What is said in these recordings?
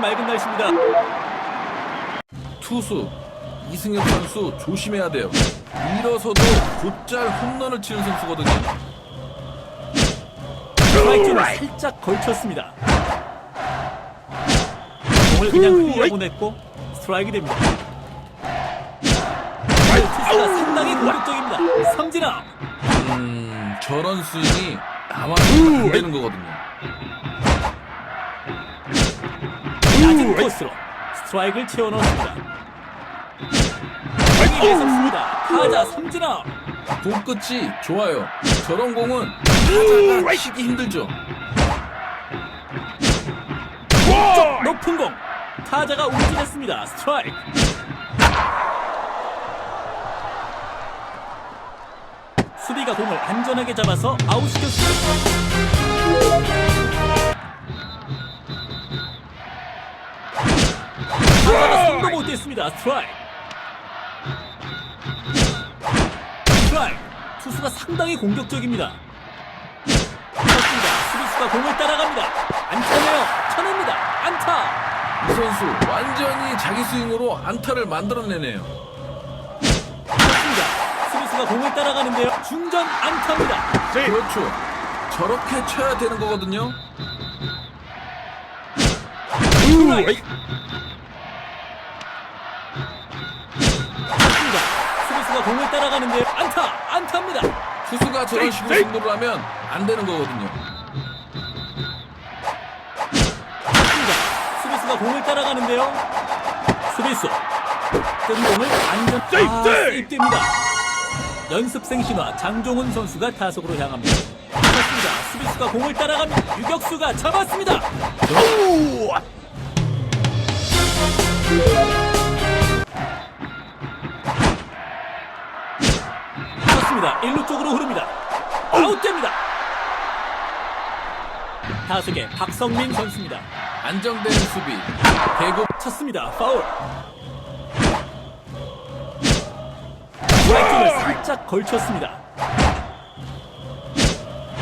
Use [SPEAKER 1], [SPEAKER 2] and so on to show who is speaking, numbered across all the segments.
[SPEAKER 1] 맑은 날씨입니다.
[SPEAKER 2] 투수 이승엽 선수 조심해야 돼요. 일어서도 곧잘 홈런을 치는 선수거든요.
[SPEAKER 1] 스트라이크 존을 살짝 걸쳤습니다. 공을 그냥 흘려 보냈고 스트라이크 됩니다. 오늘 투수가 상당히 공격적입니다. 삼진아
[SPEAKER 2] 음, 저런 스윙이 나와서는 안 되는 거거든요.
[SPEAKER 1] 낮은 코스로 스트라이크를 채워 넣었습니다. 공이 계속습니다. 타자 삼진아
[SPEAKER 2] 공 끝이 좋아요. 저런 공은 타자가 치기 힘들죠.
[SPEAKER 1] 높은 공 타자가 움직였습니다. 스트라이크 수비가 공을 안전하게 잡아서 아웃시켰습니다. 댔습니다. 스트라이크 스트라이크 투수가 상당히 공격적입니다. 그렇습니다. 수비수가 공을 따라갑니다. 안타네요. 쳐냅니다. 안타.
[SPEAKER 2] 이 선수 완전히 자기 스윙으로 안타를 만들어내네요.
[SPEAKER 1] 그렇습니다. 수비수가 공을 따라가는데요. 중전 안타입니다.
[SPEAKER 2] 그렇죠. 저렇게 쳐야 되는 거거든요.
[SPEAKER 1] 스트라이크. 공을 따라가는데요. 안타. 안타입니다.
[SPEAKER 2] 투수가 저런 식으로 승부를 하면 안 되는 거거든요.
[SPEAKER 1] 수비수가 공을 따라가는데요. 수비수. 뜬 공을 안전 아, 세입됩니다. 연습생 신화 장종훈 선수가 타석으로 향합니다. 그렇습니다. 수비수가 공을 따라갑니다. 유격수가 잡았습니다. 그 렇습니다. 1루 쪽으로 흐릅니다. 아웃됩니다. 타석에 박성민 선수입니다.
[SPEAKER 2] 안정된 수비, 대구
[SPEAKER 1] 쳤습니다. 파울. 스트라이크를 살짝 걸쳤습니다.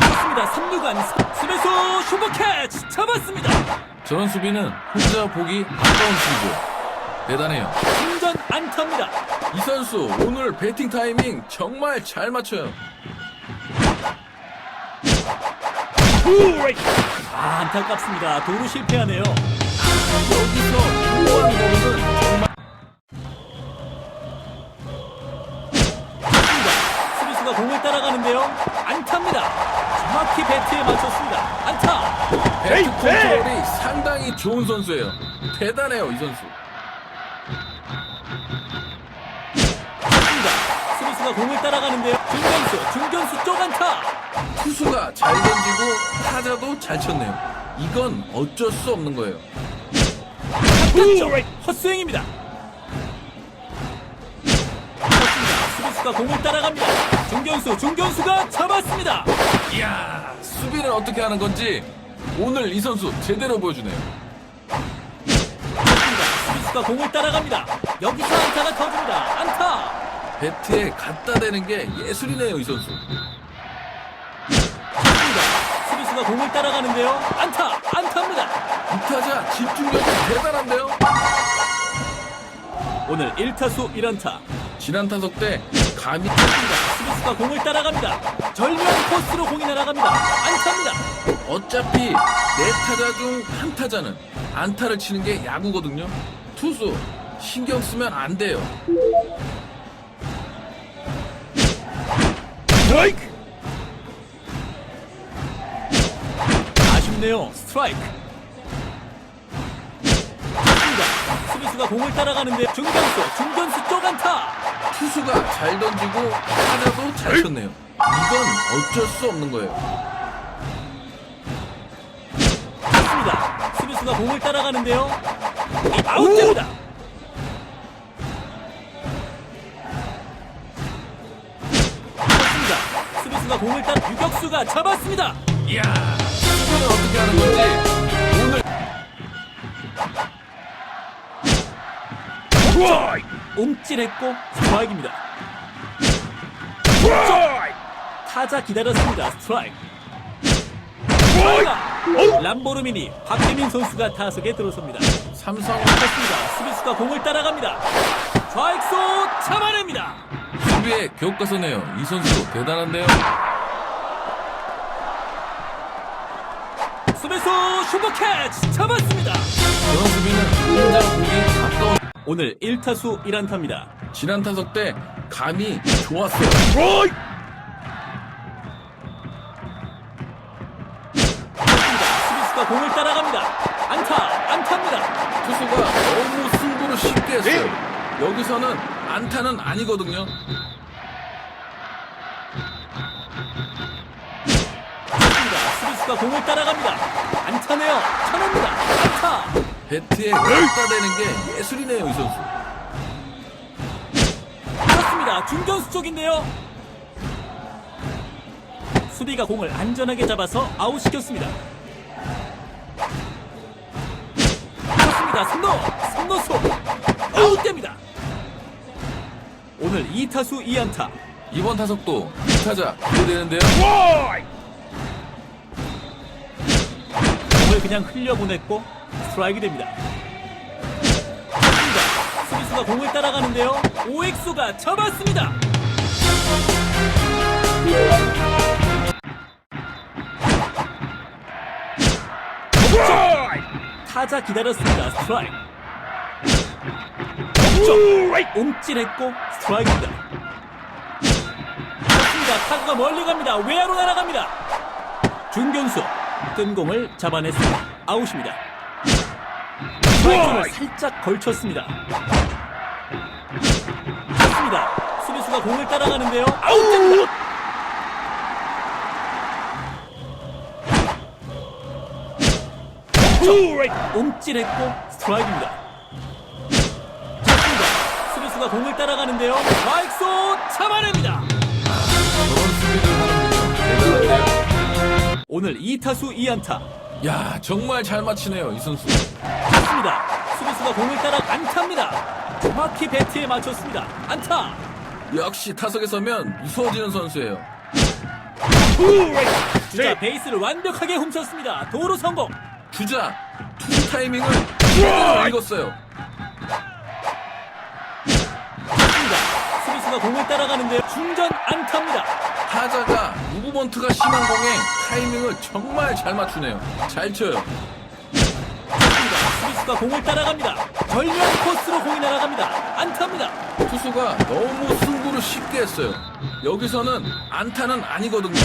[SPEAKER 1] 쳤습니다. 3루간 스매수 슈퍼캐치 잡았습니다.
[SPEAKER 2] 저런 수비는 혼자 보기 아까운 수비죠. 대단해요.
[SPEAKER 1] 중전 안타입니다.
[SPEAKER 2] 이 선수 오늘 배팅 타이밍 정말 잘 맞춰요.
[SPEAKER 1] 아 안타깝습니다. 도루 실패하네요.
[SPEAKER 2] 여기서 우한 거는 정말.
[SPEAKER 1] 수비수가 공을 따라가는데요. 안타입니다. 정확히 배트에 맞췄습니다. 안타.
[SPEAKER 2] 배트 컨트롤이 상당히 좋은 선수예요. 대단해요, 이 선수.
[SPEAKER 1] 수비수가 공을 따라가는데요. 중견수, 중견수 쪽 안타.
[SPEAKER 2] 투수가 잘 던지고 타자도 잘 쳤네요. 이건 어쩔 수 없는 거예요.
[SPEAKER 1] 바뀌었죠. 헛스윙입니다. 그렇습니다. 수비수가 공을 따라갑니다. 중견수, 중견수가 잡았습니다.
[SPEAKER 2] 이야, 수비는 어떻게 하는 건지 오늘 이 선수 제대로 보여주네요.
[SPEAKER 1] 수비수가 공을 따라갑니다. 여기서 안타가 터집니다. 안타.
[SPEAKER 2] 배트에 갖다 대는 게 예술이네요, 이 선수.
[SPEAKER 1] 수비수가 공을 따라가는데요. 안타, 안타입니다.
[SPEAKER 2] 이 타자 집중력이 대단한데요.
[SPEAKER 1] 오늘 1타수 1안타.
[SPEAKER 2] 지난 타석 때 감이
[SPEAKER 1] 그렇습니다. 수비수가 공을 따라갑니다. 절묘한 코스로 공이 날아갑니다. 안타입니다.
[SPEAKER 2] 어차피 네 타자 중 한 타자는 안타를 치는 게 야구거든요. 투수 신경 쓰면 안 돼요.
[SPEAKER 1] 스트라이크. 아쉽네요. 스트라이크. 좋습니다. 수비수가 공을 따라가는데 중견수, 중견수 쪽 안타.
[SPEAKER 2] 투수가 잘 던지고 타자도 잘 쳤네요. 이건 어쩔 수 없는 거예요.
[SPEAKER 1] 좋습니다. 수비수가 공을 따라가는데요. 이 아웃됩니다. 수비수가 공을 따라 유격수가 잡았습니다.
[SPEAKER 2] 이야, 수비는 어떻게 하는 건지 오늘
[SPEAKER 1] 움찔했고 스트라이크입니다. 타자 기다렸습니다. 스트라이크. 람보르미니 박혜민 선수가 타석에 들어섭니다.
[SPEAKER 2] 삼성
[SPEAKER 1] 좋습니다. 수비수가 공을 따라갑니다. 잡아냅니다.
[SPEAKER 2] 수비에 교과서네요. 이 선수 대단한데요.
[SPEAKER 1] 수비수 슈퍼 캐치 잡았습니다.
[SPEAKER 2] 저런 수비는 혼자 공이 가까운
[SPEAKER 1] 오늘 1타수 1안타입니다.
[SPEAKER 2] 지난 타석 때 감이 좋았어요.
[SPEAKER 1] 수비수가 공을 따라갑니다. 안타, 안타입니다.
[SPEAKER 2] 투수가 너무 승부를 쉽게 했어요. 여기서는 안타는 아니거든요.
[SPEAKER 1] 공을 따라갑니다. 안타네요. 쳐냅니다. 안타.
[SPEAKER 2] 배트에 갖다 대는 게 예술이네요, 이 선수.
[SPEAKER 1] 그렇습니다. 중견수 쪽인데요. 수비가 공을 안전하게 잡아서 아웃시켰습니다. 그렇습니다. 선노, 선노수 아웃됩니다. 오늘 2타수 2안타.
[SPEAKER 2] 이번 타석도 2타자 기대되는데요.
[SPEAKER 1] 공을 그냥 흘려보냈고 스트라이크 됩니다. 수비수가 공을 따라가는데요. 오익수가 잡았습니다. 타자 기다렸습니다. 스트라이크. 움찔했고 스트라이크입니다. 타구가 멀리 갑니다. 외야로 날아갑니다. 중견수 뜬 공을 잡아냈습니다. 아웃입니다. 스트라이크를 살짝 걸쳤습니다. 좋습니다. 수비수가 공을 따라가는데요. 아웃됩니다. 움찔했고 스트라이크입니다. 좋습니다. 수비수가 공을 따라가는데요. 좌익수 잡아냅니다. 오늘 2타수 2안타.
[SPEAKER 2] 야, 정말 잘 맞히네요, 이 선수.
[SPEAKER 1] 좋습니다. 수비수가 공을 따라 안타입니다. 정확히 배트에 맞췄습니다. 안타.
[SPEAKER 2] 역시 타석에 서면 무서워지는 선수예요.
[SPEAKER 1] 주자 베이스를 완벽하게 훔쳤습니다. 도루 성공.
[SPEAKER 2] 주자 투수 타이밍을 제대로 읽었어요.
[SPEAKER 1] 좋습니다. 수비수가 공을 따라가는데 중전 안타입니다.
[SPEAKER 2] 무브먼트가 심한 공에 타이밍을 정말 잘 맞추네요. 잘 쳐요.
[SPEAKER 1] 수비수가 공을 따라갑니다. 절묘한 코스로 공이 날아갑니다. 안타입니다.
[SPEAKER 2] 투수가 너무 승부를 쉽게 했어요. 여기서는 안타는 아니거든요.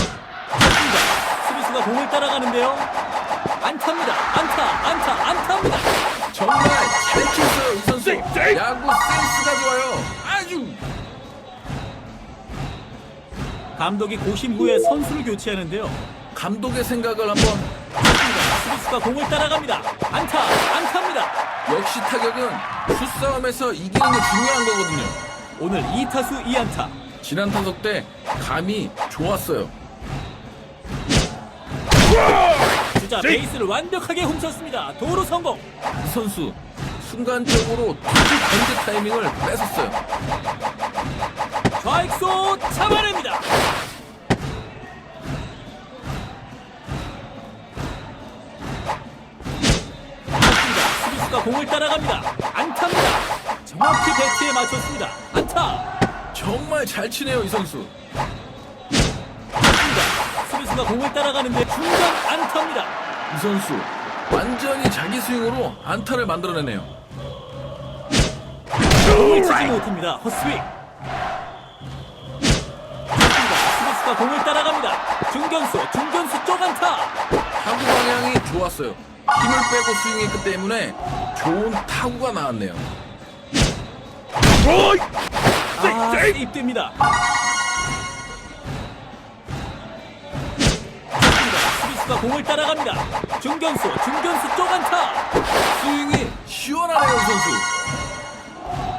[SPEAKER 1] 수비수가 공을 따라가는데요. 안타입니다. 안타, 안타, 안타입니다.
[SPEAKER 2] 정말 잘 쳤어요, 이 선수. 야구 센스가 좋아요. 아주.
[SPEAKER 1] 감독이 고심 후에 선수를 교체하는데요.
[SPEAKER 2] 감독의 생각을 한번.
[SPEAKER 1] 수비수가 공을 따라갑니다. 안타, 안타입니다.
[SPEAKER 2] 역시 타격은 수싸움에서 이기는 게 중요한 거거든요.
[SPEAKER 1] 오늘 2타수 2안타.
[SPEAKER 2] 지난 타석 때 감이 좋았어요.
[SPEAKER 1] 주자 베이스를 완벽하게 훔쳤습니다. 도루 성공.
[SPEAKER 2] 이 선수 순간적으로 투수 견제 타이밍을 뺏었어요.
[SPEAKER 1] 좌익수 잡아냅니다. 수비수가 공을 따라갑니다. 안타입니다. 정확히 배트에 맞췄습니다. 안타.
[SPEAKER 2] 정말 잘 치네요, 이 선수.
[SPEAKER 1] 맞습니다. 수비수가 공을 따라가는데 중간 안타입니다.
[SPEAKER 2] 이 선수 완전히 자기 스윙으로 안타를 만들어내네요.
[SPEAKER 1] 공을 치지 못합니다. 헛스윙. 수비수가 공을 따라갑니다. 중견수, 중견수 쪽 안타.
[SPEAKER 2] 타구 방향이 좋았어요. 힘을 빼고 스윙했기 때문에 좋은 타구가 나왔네요.
[SPEAKER 1] 아, 입됩니다. 수비수가 공을 따라갑니다. 중견수, 중견수 쪽 안타.
[SPEAKER 2] 스윙이 시원하네요, 이 선수.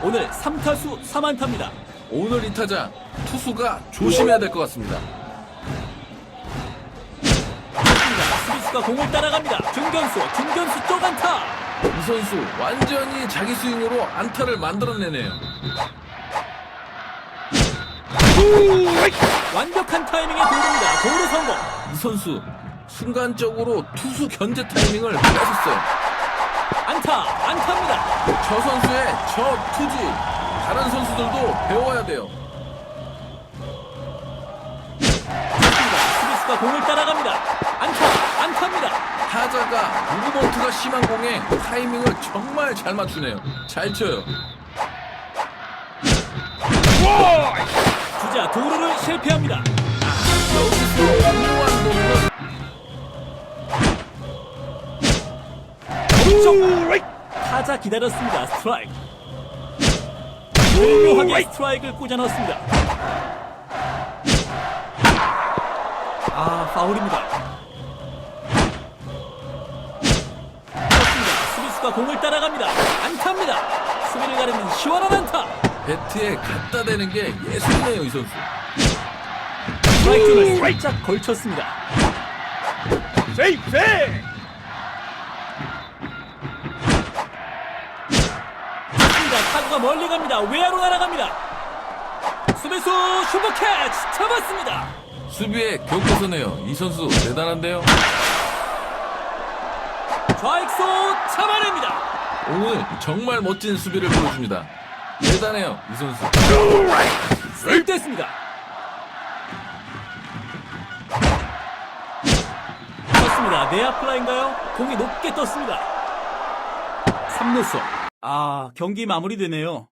[SPEAKER 1] 오늘 3타수 3안타입니다.
[SPEAKER 2] 오늘 이 타자 투수가 조심해야 될 것 같습니다.
[SPEAKER 1] 수비수가 공을 따라갑니다. 중견수, 중견수 쪽 안타.
[SPEAKER 2] 이 선수 완전히 자기 스윙으로 안타를 만들어내네요.
[SPEAKER 1] 완벽한 타이밍의 도루입니다. 도루 성공.
[SPEAKER 2] 이 선수 순간적으로 투수 견제 타이밍을 뺏었어요.
[SPEAKER 1] 안타. 안타, 안타입니다.
[SPEAKER 2] 저 선수의 저 투지 다른 선수들도 배워야 돼요.
[SPEAKER 1] 수비수가 공을 따라갑니다.
[SPEAKER 2] 타자가 무브먼트가 심한 공에 타이밍을 정말 잘 맞추네요. 잘 쳐요.
[SPEAKER 1] 주자 도루를 실패합니다.
[SPEAKER 2] 여기서 훌륭한 공은
[SPEAKER 1] 타자 기다렸습니다. 스트라이크. 묘하게 스트라이크를 꽂아 넣었습니다. 아 파울입니다. 수비수가 공을 따라갑니다. 안타입니다. 수비를 가르는 시원한 안타.
[SPEAKER 2] 배트에 갖다 대는 게 예술이네요, 이 선수.
[SPEAKER 1] 스트라이크를 살짝 걸쳤습니다. 좋습니다. 타구가 멀리 갑니다. 외야로 날아갑니다. 수비수 슈퍼캐치 잡았습니다.
[SPEAKER 2] 수비에 격투서네요. 이 선수 대단한데요.
[SPEAKER 1] 좌익수 잡아냅니다.
[SPEAKER 2] 오늘 정말 멋진 수비를 보여줍니다. 대단해요, 이 선수.
[SPEAKER 1] 세이프됐습니다. 그렇습니다. 내야 플라인가요? 공이 높게 떴습니다. 3루수. 아, 경기 마무리되네요.